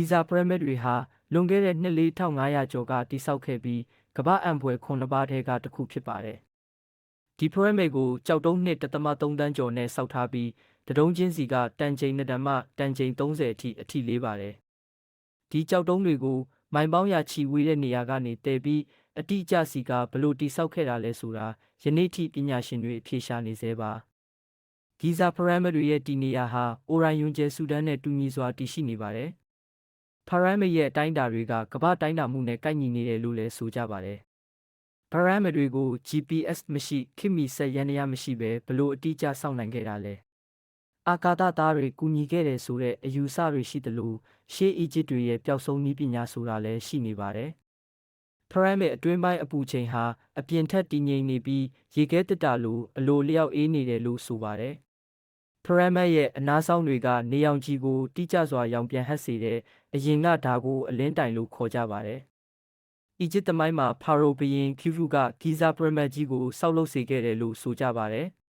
ီဇာပရမစ်တွေဟာလွန်ခဲ့တဲ့နှစ်4500ကျော်ကတိစောက်ခဲ့ပြီးကမ္ဘာအံပွဲခုနှစ်ပါးထဲကတစ်ခုဖြစ်ပါတယ်။ဒီပရမစ်ကိုကြောက်တုံးနှစ်တစ်သမ3တန်းကျော်နဲ့စောက်ထားပြီးတဒုံးချင်းစီကတန်ချိန်2တန်မှတန်ချိန်30အထိအထိလေးပါတယ်။ဒီကြောက်တုံးတွေကိုမိုင်ပေါင်းရာချီဝေးတဲ့နေရာကနေတည်ပြီးအတိအကျစီကဘလို့တိစောက်ခဲ့တာလဲဆိုတာယနေ့ထိပညာရှင်တွေအဖြေရှာနေသေးပါ။ဂီဇာပရမစ်တွေရဲ့တည်နေရာဟာအိုရိုင်ယွန်ကျဲဆူဒန်နဲ့တူညီစွာတည်ရှိနေပါတယ်။ ဖရမ်းမရဲ့အတိုင်းအတာတွေကကမ္ဘာတိုင်းတာမှုနဲ့ကိုက်ညီနေတယ်လို့လည်းဆိုကြပါတယ်။ဖရမ်းမတွေကို GPS မရှိခင်မီဆက်ရန်ရမရှိပဲဘလို့အတိအကျစောင့်နိုင်ခဲ့တာလဲ။အာကာသသားတွေကူညီခဲ့တယ်ဆိုတဲ့အယူဆတွေရှိသလိုရှေးအီဂျစ်တွေရဲ့ပျောက်ဆုံးနည်းပညာဆိုတာလည်းရှိနေပါတယ်။ဖရမ်းမအတွင်းပိုင်းအပူချိန်ဟာအပြင်ထက်တည်ငြိမ်နေပြီးရေခဲတက်တာလိုအလိုလျောက်အေးနေတယ်လို့ဆိုပါတယ်။ ဖရမ်မတ်ရဲ့အနားဆောင်တွေကနေရောင်ခြည်ကိုတိကျစွာရောင်ပြန်ဟပ်စေတဲ့အရင်ကဒါကိုအလင်းတိုင်လို့ခေါ်ကြပါတယ်။အီဂျစ်သမိုင်းမှာဖာရိုဘုရင်ခီဖူကဂီဇာပရမတ်ကြီးကိုစောက်လုပ်စေခဲ့တယ်လို့ဆိုကြပါတယ်။